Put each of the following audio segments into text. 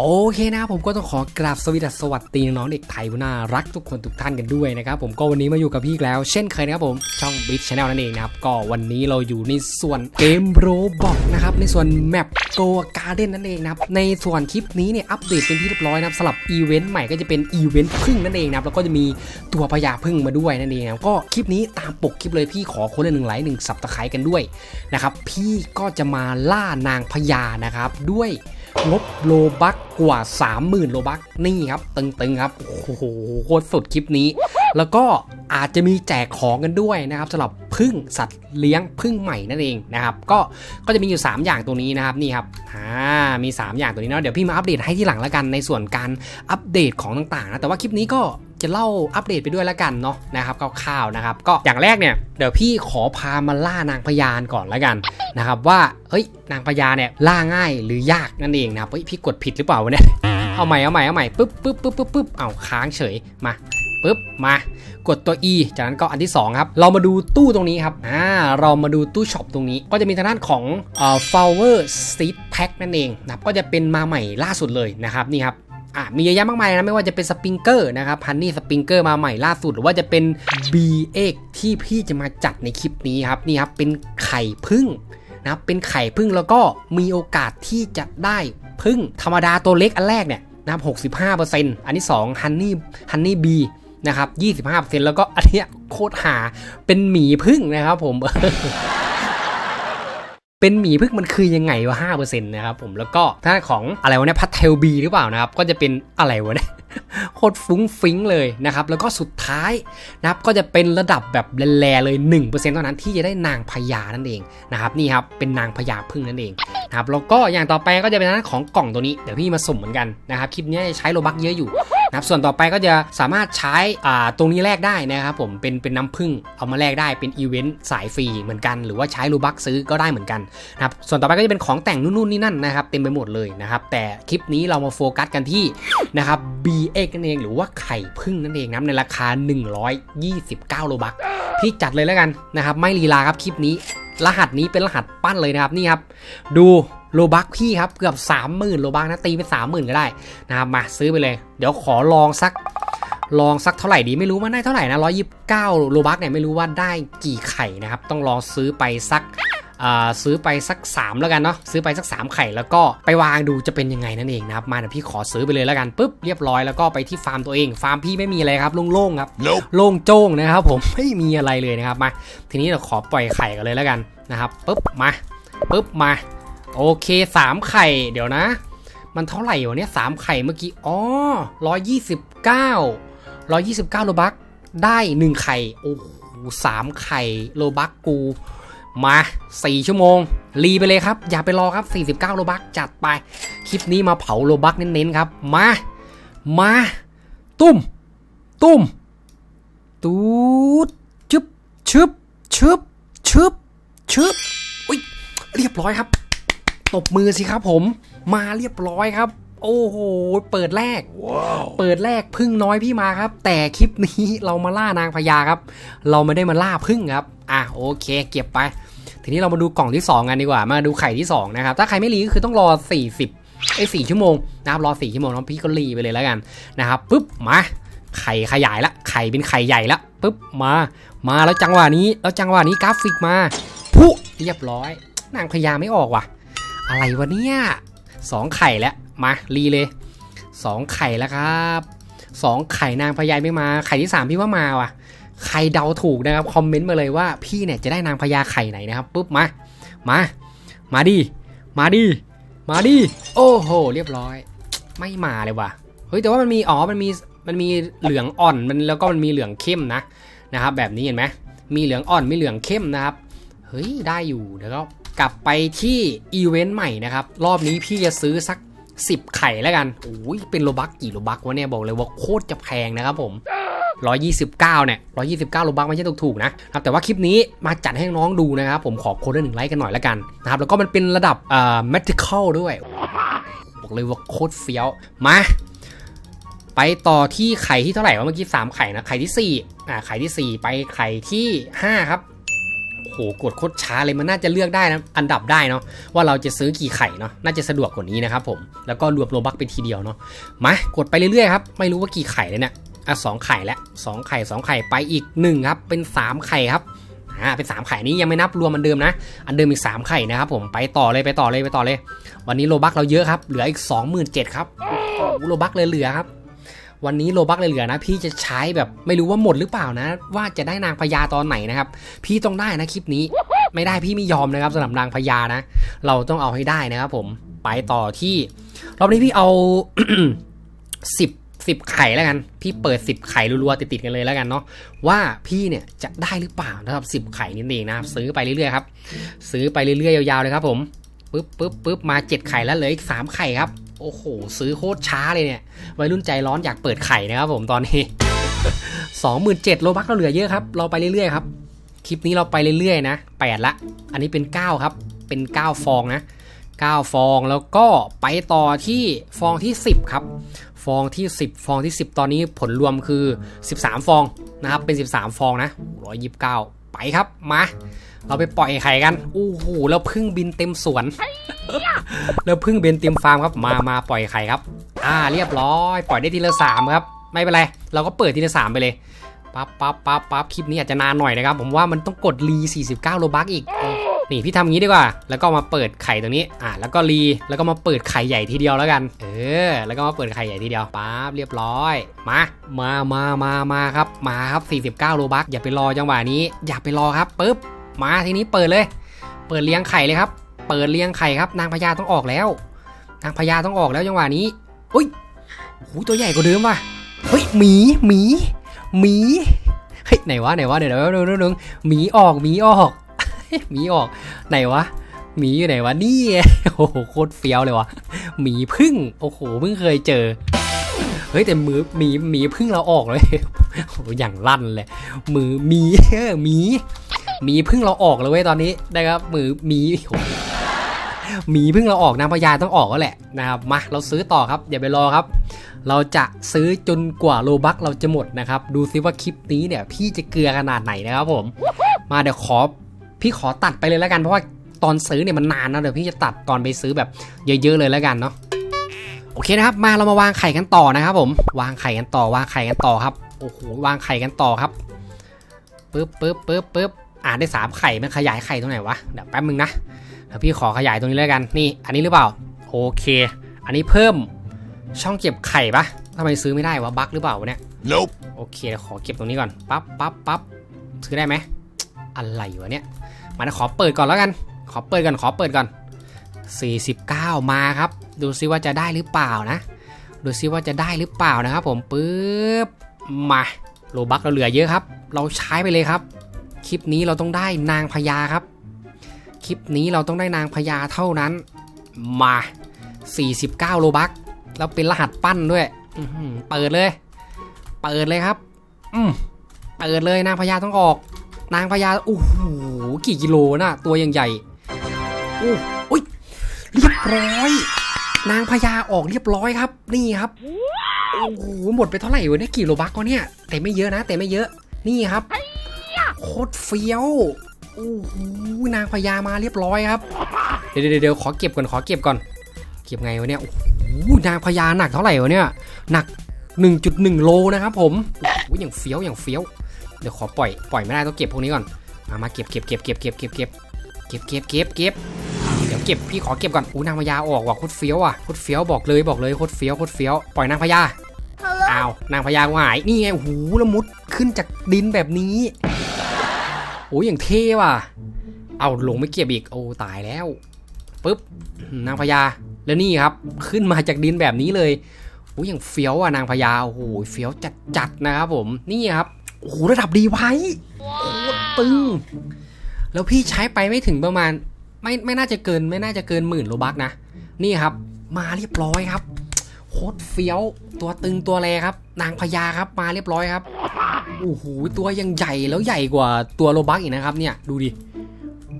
โอเคนะครับผมก็ต้องขอกราบสวัสดีสวัสดีน้องๆเด็กไทยผู้น่ารักทุกคนทุกท่านกันด้วยนะครับผมก็วันนี้มาอยู่กับพี่แล้ว เช่นเคยนะครับผมช่อง Bit Channel นั่นเองนะครับก็วันนี้เราอยู่ในส่วนเกมโรบอกนะครับในส่วนแมปตัวการ์เด้นนั่นเองนะครับในส่วนคลิปนี้เนี่ยอัปเดตเป็นที่เรียบร้อยนะครับสำหรับอีเวนต์ใหม่ก็จะเป็นอีเวนต์พึ่งนั่นเองนะครับแล้วก็จะมีตัวพญาพึ่งมาด้วยนั่นเองนะครับก็คลิปนี้ตามปกคลิปเลยพี่ขอคนละหนึ่งไลค์หนึ่งสับตะไคร้กันด้วยนะครับพี่ก็จะมาล่านางพญานะครับด้วย งบโลบักกว่า 30,000 โลบักนี่ครับ ตึงๆครับ โอ้โหโคตรสุดคลิปนี้ แล้วก็อาจจะมีแจกของกันด้วยนะครับสำหรับพึ่งสัตว์เลี้ยงพึ่งใหม่นั่นเองนะครับ ก็ก็จะมีอยู่ 3 อย่างตัวนี้นะครับนี่ครับอ่ามี 3 อย่างตัวนี้เนาะเดี๋ยวพี่มาอัปเดตให้ที่หลังแล้วกันในส่วนการอัปเดตของต่างๆนะแต่ว่าคลิปนี้ก็ จะเล่าอัปเดตไปด้วยแล้วกันเนาะนะครับคร่าวๆนะครับ ก็อย่างแรกเนี่ยเดี๋ยวพี่ขอพามาล่านางพญานก่อนแล้วกันนะครับว่าเฮ้ยนางพญาเนี่ยล่าง่ายหรือยากนั่นเองนะครับเฮ้ยพี่กดผิดหรือเปล่าวะเนี่ยเอาใหม่เอาใหม่เอาใหม่ปึ๊บปึ๊บปึ๊บปึ๊บปึ๊บเอาค้างเฉยมาปึ๊บมากดตัว E จากนั้นก็อันที่ 2 ครับ เรามาดูตู้ตรงนี้ครับอ่าเรามาดูตู้ช็อปตรงนี้ ก็จะมีทางด้านของเอ่อ flower seed pack นั่นเองนะครับก็จะเป็นมาใหม่ล่าสุดเลยนะครับนี่ครับ อะมีเยอะแยะมากมายนะ ไม่ว่าจะเป็นสปริงเกอร์นะครับฮันนี่สปริงเกอร์มาใหม่ล่าสุด หรือว่าจะเป็น B เอกที่พี่จะมาจัดในคลิปนี้ครับนี่ครับเป็นไข่พึ่งนะครับเป็นไข่พึ่งแล้วก็มีโอกาสที่จะได้พึ่งธรรมดาตัวเล็กอันแรกเนี่ยนะครับ65%อันที่2ฮันนี่ฮันนี่บีนะครับ25%แล้วก็อันเนี้ยโคตรหาเป็นหมีพึ่งนะครับผม เป็นหมีพึ่งมันคือยังไงวะ5%นะครับผมแล้วก็ถ้าของอะไรวะเนี่ยพัทเทลบีหรือเปล่านะครับก็จะเป็นอะไรวะเนี่ย โคตรฟุ้งฟิ้งเลยนะครับ แล้วก็สุดท้ายนะครับก็จะเป็นระดับแบบแร่ๆเลย 1%เท่านั้นที่จะได้นางพญานั่นเองนะครับนี่ครับเป็นนางพญาพึ่งนั่นเองนะครับแล้วก็อย่างต่อไปก็จะเป็นทางด้านของกล่องตัวนี้เดี๋ยวพี่มาสุ่มเหมือนกันนะครับคลิปนี้จะใช้โลบักเยอะอยู่นะครับส่วนต่อไปก็จะสามารถใช้อ่าตรงนี้แลกได้นะครับผมเป็นเป็นน้ำผึ้งเอามาแลกได้เป็นอีเวนต์สายฟรีเหมือนกันหรือว่าใช้โลบักซื้อก็ได้เหมือนกันนะครับส่วนต่อไปก็จะเป็นของแต่งนู่นนี่นั่นนะครับเต็มไปหมดเลยนะครับแต่คลิปนี้เรามาโฟกัสกันที่นะครับ BX นั่นเอง หรือว่าไข่พึ่งนั่นเองนะครับในราคา 129 โลบักพี่จัดเลยแล้วกันนะครับ ไม่ลีลาครับคลิปนี้ รหัสนี้เป็นรหัสปั้นเลยนะครับนี่ครับ ดูโลบักพี่ครับเกือบ 30,000 โลบักนะตีเป็น30,000 ก็ได้นะครับมาซื้อไปเลย เดี๋ยวขอลองสักลองสักเท่าไหร่ดีไม่รู้ว่าได้เท่าไหร่นะ129 โลบักเนี่ยไม่รู้ว่าได้กี่ไข่นะครับ ต้องลองซื้อไปสัก ซื้อไปสัก 3 แล้วกันเนาะซื้อไปสัก 3 ไข่แล้วก็ไปวางดูจะเป็นยังไงนั่นเองนะครับมาเดี๋ยวพี่ขอซื้อไปเลยแล้วกันปุ๊บเรียบร้อยแล้วก็ไปที่ฟาร์มตัวเอง ฟาร์มพี่ไม่มีอะไรครับโล่งๆครับ Nope. โล่งโจ้งนะครับผมไม่มีอะไรเลยนะครับมาทีนี้เราขอปล่อยไข่กันเลยแล้วกันนะครับปุ๊บมาปุ๊บมาโอเคสามไข่เดี๋ยวนะ มันเท่าไหร่วะเนี่ยสามไข่เมื่อกี้อ๋อร้อยยี่สิบเก้าร้อยยี่สิบเก้าโลบักได้หนึ่งไข่โอ้โหสามไข่โลบักกู มาสี่ชั่วโมง รีไปเลยครับ อย่าไปรอครับ 49 โลบักจัดไป คลิปนี้มาเผาโลบักเน้นๆครับ มา มา ตุ้ม ตุ้ม ตูดชึบชึบชึบชึบชึบอุ้ย เรียบร้อยครับ ตบมือสิครับผม มาเรียบร้อยครับ โอ้โห เปิดแรก Wow. เปิดแรกพึ่งน้อยพี่มาครับ แต่คลิปนี้เรามาล่านางพญาครับ เราไม่ได้มาล่าพึ่งครับ อะโอเค เก็บไป ทีนี้เรามาดูกล่องที่ 2 กันดีกว่า มาดูไข่ที่ 2 นะครับ ถ้าใครไม่รีก็คือต้องรอ 40ไอ้ย4ชั่วโมงนะครับรอ4ชั่วโมงน้องพี่ก็รีไปเลยแล้วกันนะครับปุ๊บมาไข่ขยายละไข่เป็นไข่ใหญ่ละปุ๊บมามาแล้วจังหวะนี้แล้วจังหวะนี้กราฟิกมาพุเรียบร้อย นางพญาไม่ออกว่ะ อะไรวะเนี่ยสองไข่แล้วมารีเลยสองไข่แล้วครับสองไข่นางพญาไม่มา ไข่ที่สามพี่ว่ามาว่ะ ใครเดาถูกนะครับคอมเมนต์มาเลยว่าพี่เนี่ยจะได้นางพญาไข่ไหนนะครับปุ๊บมา มา มาดิ มาดิ มาดิ โอ้โห เรียบร้อย ไม่มาเลยว่ะ เฮ้ยแต่ว่ามันมีอ๋อ มันมี มันมีเหลืองอ่อน มันแล้วก็มันมีเหลืองเข้มนะนะครับ แบบนี้เห็นไหมมีเหลืองอ่อน มีเหลืองเข้มนะครับ เฮ้ยได้อยู่เดี๋ยวก็กลับไปที่อีเวนต์ใหม่นะครับ รอบนี้พี่จะซื้อสัก 10 ไข่แล้วกันโอ้ยเป็นโลบักกี่โลบักวะเนี่ยบอกเลยว่าโคตรจะแพงนะครับผม 129 เนี่ย 129โลบักไม่ใช่ถูกๆนะครับ แต่ว่าคลิปนี้มาจัดให้น้องดูนะครับ ผมขอโค้ดหนึ่งไลค์กันหน่อยละกันนะครับ แล้วก็มันเป็นระดับเอ่อ medical ด้วย บอกเลยว่าโคตรเฟี้ยว มา ไปต่อที่ไข่ที่เท่าไหร่วะเมื่อกี้ 3 ไข่นะ ไข่ที่ 4 อ่า ไข่ที่ 4 ไปไข่ที่ 5 ครับโโหกดโคตรช้าเลยมันน่าจะเลือกได้นะอันดับได้เนาะว่าเราจะซื้อกี่ไข่เนาะน่าจะสะดวกกว่านี้นะครับผมแล้วก็รวมโลบักเป็นทีเดียวเนาะมากดไปเรื่อยๆครับไม่รู้ว่ากี่ไข่เลยเนี่ย อะสองไข่แล้วสองไข่สองไข่ไปอีกหนึ่งครับ เป็นสามไข่ครับอ่าเป็นสามไข่นี้ยังไม่นับรวมอันเดิมนะ อันเดิมอีกสามไข่นะครับผมไปต่อเลยไปต่อเลยไปต่อเลย วันนี้โลบักเราเยอะครับ เหลืออีกสองหมื่นเจ็ดครับโอ้โหโลบักเลยเหลือครับ วันนี้โลบักเลยเหลือนะ พี่จะใช้แบบไม่รู้ว่าหมดหรือเปล่านะ ว่าจะได้นางพญาตอนไหนนะครับ พี่ต้องได้นะคลิปนี้ ไม่ได้พี่ไม่ยอมนะครับสำหรับนางพญานะ เราต้องเอาให้ได้นะครับผมไปต่อที่รอบนี้พี่เอาสิบ สิบไข่แล้วกัน พี่เปิดสิบไข่รัวๆติดๆกันเลยแล้วกันเนาะว่าพี่เนี่ยจะได้หรือเปล่านะครับสิบไข่นี่เองนะครับซื้อไปเรื่อยๆครับซื้อไปเรื่อยๆยาวๆเลยครับผมปึ๊บปึ๊บปึ๊บมาเจ็ดไข่แล้วเหลืออีกสามไข่ครับโอ้โห ซื้อโคตรช้าเลยเนี่ยวัยรุ่นใจร้อนอยากเปิดไข่นะครับผมตอนนี้สองหมื่นเจ็ดโลบักเราเหลือเยอะครับ เราไปเรื่อยๆครับ คลิปนี้เราไปเรื่อยๆนะแปดละ อันนี้เป็นเก้าครับ เป็นเก้าฟองนะเก้าฟองแล้วก็ไปต่อที่ฟองที่สิบครับ ฟองที่ 10 ฟองที่ 10 ตอนนี้ผลรวมคือ 13 ฟองนะครับ เป็น 13 ฟองนะ129 ไปครับ มา เราไปปล่อยไข่กัน โอ้โห แล้วพึ่งบินเต็มสวน แล้วพึ่งบินเต็มฟาร์มครับ มา มาปล่อยไข่ครับ อ่า เรียบร้อย ปล่อยได้ทีละสามครับ ไม่เป็นไร เราก็เปิดทีละสามไปเลย ปั๊บปั๊บปั๊บปั๊บคลิปนี้อาจจะนานหน่อยนะครับ ผมว่ามันต้องกดรี49โลบักอีก นี่พี่ทำงี้ดีกว่า แล้วก็มาเปิดไข่ตรงนี้ อ่าแล้วก็รีแล้วก็มาเปิดไข่ใหญ่ทีเดียวแล้วกัน เออ แล้วก็มาเปิดไข่ใหญ่ทีเดียวปั๊บเรียบร้อย มา มามามามาครับ มาครับ 49โลบักอย่าไปรอจังหวะนี้ อย่าไปรอครับปึ๊บมาทีนี้เปิดเลย เปิดเลี้ยงไข่เลยครับ เปิดเลี้ยงไข่ครับ นางพญาต้องออกแล้ว นางพญาต้องออกแล้วจังหวะนี้อุ้ยหูตัวใหญ่กว่าเดิมว่ะเฮ้ยหมีหมี หมีเฮ้ยไหนวะไหนวะเดี๋ยวเดี๋ยวเดี๋ยวเดี๋ยวหมีออกหมีออกหมีออกไหนวะหมีอยู่ไหนวะนี่โอ้โหโคตรเฟี้ยวเลยวะหมีพึ่งโอ้โหเพิ่งเคยเจอเฮ้ยแต่มือหมีหมีพึ่งเราออกเลยโอ้อย่างลั่นเลย มือหมีเออหมีหมีพึ่งเราออกเลยเว้ยตอนนี้นะครับมือหมีโอ้โหมีเพึ่งเราออกนางพญาต้องออกก็แหละนะครับมาเราซื้อต่อครับอย่าไปรอครับ เราจะซื้อจนกว่าโลบักเราจะหมดนะครับ ดูซิว่าคลิปนี้เนี่ย พี่จะเกลือขนาดไหนนะครับผม มาเดี๋ยวขอพี่ขอตัดไปเลยแล้วกันเพราะว่าตอนซื้อเนี่ยมันนานนะเดี๋ยวพี่จะตัดตอนไปซื้อแบบเยอะๆเลยแล้วกันเนาะโอเคนะครับ มาเรามาวางไข่กันต่อนะครับผม วางไข่กันต่อวางไข่กันต่อครับโอ้โหวางไข่กันต่อครับปึ๊บปึ๊บปึ๊บปึ๊บอ่านได้สามไข่มันขยายไข่ตรงไหนวะเดี๋ยวแป๊บนึงนะ เดี๋ยวพี่ขอขยายตรงนี้แล้วกัน นี่ อันนี้หรือเปล่า โอเค อันนี้เพิ่มช่องเก็บไข่ปะทำไมซื้อไม่ได้วะ บั๊กหรือเปล่าวะเนี่ย Nope. โอเคเดี๋ยวขอเก็บตรงนี้ก่อน ปั๊บปั๊บปั๊บซื้อได้ไหม อะไรวะเนี่ย มาเดี๋ยวขอเปิดก่อนแล้วกัน ขอเปิดก่อน ขอเปิดก่อน 49 มาครับ ดูซิว่าจะได้หรือเปล่านะ ดูซิว่าจะได้หรือเปล่านะครับผม ปึ๊บ มาโลบักเราเหลือเยอะครับ เราใช้ไปเลยครับ คลิปนี้เราต้องได้นางพญาครับ คลิปนี้เราต้องได้นางพญาเท่านั้น มา 49 โลบักแล้วเป็นรหัสปั้นด้วยเปิดเลย เปิดเลยครับอืมเปิดเลยนางพญาต้องออก นางพญาโอ้โหกี่กิโลน่ะ ตัวยังใหญ่โอ้อุ้ยเรียบร้อย นางพญาออกเรียบร้อยครับ นี่ครับโอ้โหหมดไปเท่าไหร่วะเนี่ยกี่โลบักวะเนี่ยแต่ไม่เยอะนะ แต่ไม่เยอะนี่ครับโคตรเฟี้ยว โอ้โหนางพญามาเรียบร้อยครับเดี๋ยวเดี๋ยวเดี๋ยวขอเก็บก่อนขอเก็บก่อน เก็บไงวะเนี่ย โอ้โหนางพญาหนักเท่าไหร่วะเนี่ย หนัก 1.1 โลนะครับผมโอ้โหอย่างเฟี้ยวอย่างเฟี้ยว เดี๋ยวขอปล่อยปล่อยไม่ได้ต้องเก็บพวกนี้ก่อน มามาเก็บเก็บเก็บเก็บเก็บเก็บเก็บเก็บเก็บเก็บเก็บเดี๋ยวเก็บพี่ขอเก็บก่อนอู้นางพญาออกว่ะโคตรเฟี้ยวอะโคตรเฟี้ยวบอกเลยบอกเลยโคตรเฟี้ยวโคตรเฟี้ยวปล่อยนางพญาอ้าวนางพญากูหายนี่ไงโอ้โหแล้วมุดขึ้นจากดินแบบนี้ โอ้ยอย่างเท่ว่ะ เอาลงไม่เก็บอีก โอ้ตายแล้วปึ๊บนางพญาแล้วนี่ครับ ขึ้นมาจากดินแบบนี้เลยโอ้ยอย่างเฟี้ยวอะนางพญาโอ้โหเฟี้ยวจัดจัดๆนะครับผมนี่ครับโอ้โหระดับดีไว้โคตรตึง แล้วพี่ใช้ไปไม่ถึงประมาณ ไม่ไม่น่าจะเกิน ไม่น่าจะเกินหมื่นโลบักนะนี่ครับ มาเรียบร้อยครับ โคตรเฟี้ยว ตัวตึงตัวแรครับ นางพญาครับมาเรียบร้อยครับโอ้โหตัวยังใหญ่แล้วใหญ่กว่าตัวโลบักอีกนะครับ เนี่ยดูดิ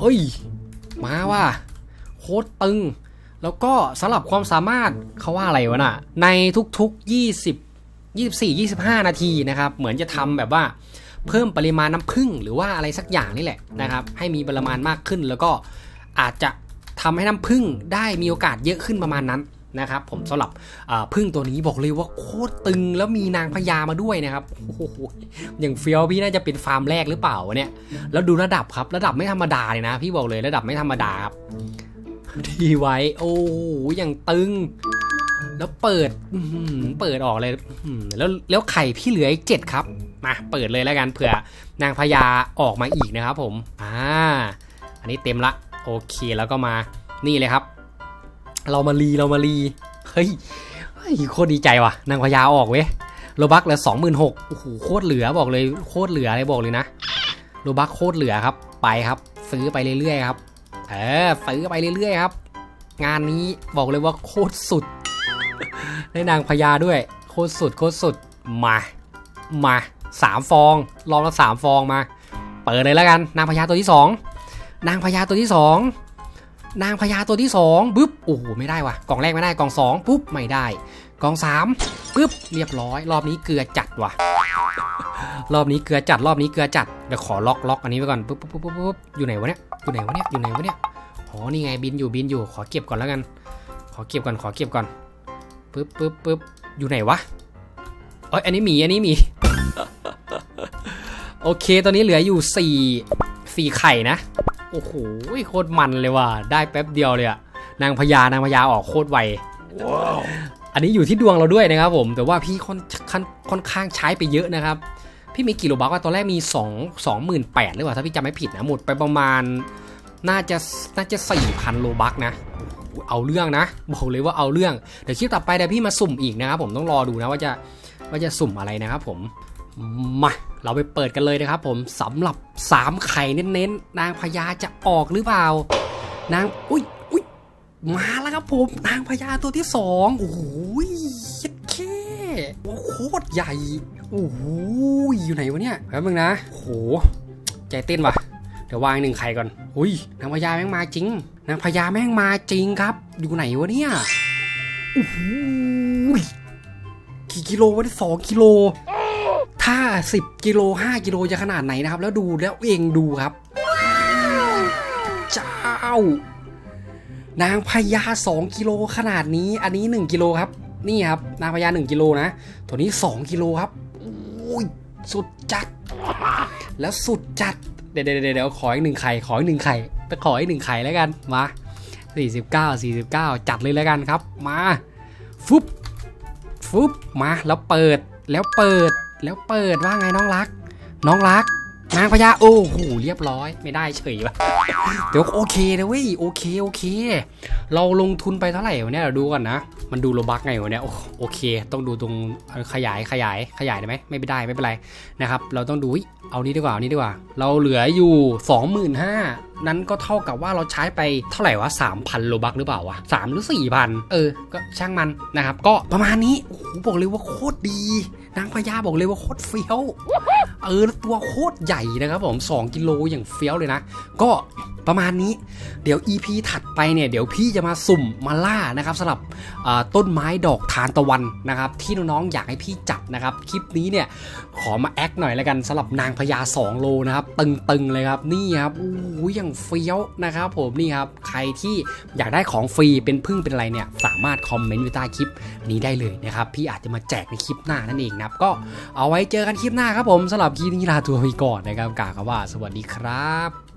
เอ้ย มาว่าโคตรตึง แล้วก็สำหรับความสามารถเขาว่าอะไรวะน่ะ ในทุกๆ 20 24 25 นาทีนะครับ เหมือนจะทำแบบว่าเพิ่มปริมาณน้ำผึ้งหรือว่าอะไรสักอย่างนี่แหละนะครับ ให้มีปริมาณมากขึ้นแล้วก็อาจจะทำให้น้ำผึ้งได้มีโอกาสเยอะขึ้นประมาณนั้น นะครับผมสำหรับอ่าผึ้งตัวนี้บอกเลยว่าโคตรตึงแล้วมีนางพญามาด้วยนะครับโอ้โหอย่างเฟียวพี่น่าจะเป็นฟาร์มแรกหรือเปล่าวะเนี่ยแล้วดูระดับครับระดับไม่ธรรมดาเลยนะ พี่บอกเลยระดับไม่ธรรมดาครับทีไว้โอ้โหอย่างตึง แล้วเปิดเปิดออกเลยแล้วแล้วไข่พี่เหลืออีกเจ็ดครับมาเปิดเลยแล้วกันเผื่อนางพญาออกมาอีกนะครับผมอ่าอันนี้เต็มละโอเคแล้วก็มานี่เลยครับ เรามารีเรามารีเฮ้ยโคตรดีใจว่ะ นางพญาออกเว้ยโลบักเหลือสองหมื่นหกโอ้โหโคตรเหลือบอกเลยโคตรเหลือเลยบอกเลยนะโลบักโคตรเหลือครับ ไปครับ ซื้อไปเรื่อยๆครับเออซื้อไปเรื่อยๆครับ งานนี้บอกเลยว่าโคตรสุดได้นางพญาด้วย โคตรสุดโคตรสุดมามาสามฟองลองละสามฟองมา เปิดเลยแล้วกัน นางพญาตัวที่สองนางพญาตัวที่สอง นางพญาตัวที่สองปึ๊บโอ้โหไม่ได้ว่ะกล่องแรกไม่ได้กล่องสองปุ๊บไม่ได้กล่องสามปึ๊บเรียบร้อย รอบนี้เกลือจัดว่ะ รอบนี้เกลือจัดรอบนี้เกลือจัดเดี๋ยวขอล็อกล็อกอันนี้ไว้ก่อนปุ๊บปุ๊บปุ๊บปุ๊บอยู่ไหนวะเนี่ยอยู่ไหนวะเนี่ยอยู่ไหนวะเนี่ยอ๋อนี่ไงบินอยู่บินอยู่ขอเก็บก่อนแล้วกัน ขอเก็บก่อนขอเก็บก่อนปึ๊บปึ๊บปึ๊บอยู่ไหนวะเอ้ยอันนี้หมีอันนี้หมีโอเค ตอนนี้เหลืออยู่สี่สี่ไข่นะ โอ้โหโคตรมันเลยว่ะได้แป๊บเดียวเลยอะนางพญานางพญาออกโคตรไวอันนี้อยู่ที่ดวงเราด้วยนะครับผมแต่ว่าพี่ค่อนค่อนค่อนข้างใช้ไปเยอะนะครับ พี่มีกี่โลบักว่าตอนแรกมี 2 28,000หรือเปล่าถ้าพี่จำไม่ผิดนะหมดไปประมาณน่าจะน่าจะ4,000โลบักนะเอาเรื่องนะ บอกเลยว่าเอาเรื่อง เดี๋ยวคลิปต่อไปเดี๋ยวพี่มาสุ่มอีกนะครับผมต้องรอดูนะว่าจะว่าจะสุ่มอะไรนะครับผม มาเราไปเปิดกันเลยนะครับผมสำหรับ 3 ไข่เน้นๆ นางพญาจะออกหรือเปล่า นางอุ้ยอุ้ยมาแล้วครับผมนางพญาตัวที่สองโอ้โหเย็ดแค่โอ้โคตรใหญ่โอ้โหอยู่ไหนวะเนี่ยแป๊บนึงนะโอ้โหใจเต้นว่ะเดี๋ยววางหนึ่งไข่ก่อนอุ้ยนางพญาแม่งมาจริง นางพญาแม่งมาจริงครับ อยู่ไหนวะเนี่ยโอ้โหกี่กิโลวะเนี่ยสองกิโล ถ้าสิบกิโลห้ากิโลจะขนาดไหนนะครับ แล้วดูแล้วเองดูครับเจ้านางพญาสองกิโลขนาดนี้ อันนี้หนึ่งกิโลครับ นี่ครับ นางพญาหนึ่งกิโลนะ ตัวนี้สองกิโลครับโอ้ยสุดจัด แล้วสุดจัด เดี๋ยวเดี๋ยวเดี๋ยวขออีกหนึ่งไข่ ขออีกหนึ่งไข่ไปขออีกหนึ่งไข่แล้วกัน มา49 49 จัดเลยแล้วกันครับ มา ฟุบฟุบมา แล้วเปิด แล้วเปิด แล้วเปิดว่าไงน้องรัก น้องรัก นางพญาโอ้โหเรียบร้อย ไม่ได้เฉยวะเดี๋ยวโอเคนะเว้ยโอเคโอเค เราลงทุนไปเท่าไหร่วะเนี่ยเราดูก่อนนะ มันดูโลบักไงวะเนี่ยโอเค ต้องดูตรงขยายขยายขยายได้ไหมไม่ได้ไม่เป็นไรนะครับเราต้องดูเอานี้ดีกว่าเอานี้ดีกว่า เราเหลืออยู่ 25,000นั้นก็เท่ากับว่าเราใช้ไปเท่าไหร่วะ3,000โลบักหรือเปล่าวะ3หรือ4,000เออก็ช่างมันนะครับก็ประมาณนี้โอ้โหบอกเลยว่าโคตรดี นางพญาบอกเลยว่าโคตรเฟี้ยว เออแล้วตัวโคตรใหญ่นะครับผม2กิโลอย่างเฟี้ยวเลยนะ ก็ประมาณนี้ เดี๋ยว EP ถัดไปเนี่ย เดี๋ยวพี่จะมาสุ่มมาล่านะครับสำหรับต้นไม้ดอกทานตะวันนะครับ ที่น้องๆอยากให้พี่จับนะครับ คลิปนี้เนี่ย ขอมาแอคหน่อยแล้วกันสำหรับนางพญา2โลนะครับ ตึงๆเลยครับนี่ครับโอ้โหอย่างเฟี้ยวนะครับผมนี่ครับใครที่อยากได้ของฟรีเป็นพึ่งเป็นอะไรเนี่ยสามารถคอมเมนต์ไว้ใต้คลิปนี้ได้เลยนะครับพี่อาจจะมาแจกในคลิปหน้านั่นเองนะครับ ก็เอาไว้เจอกันคลิปหน้าครับผมสำหรับคลิปนี้ลาตัวไปก่อนนะครับกล่าวว่าสวัสดีครับ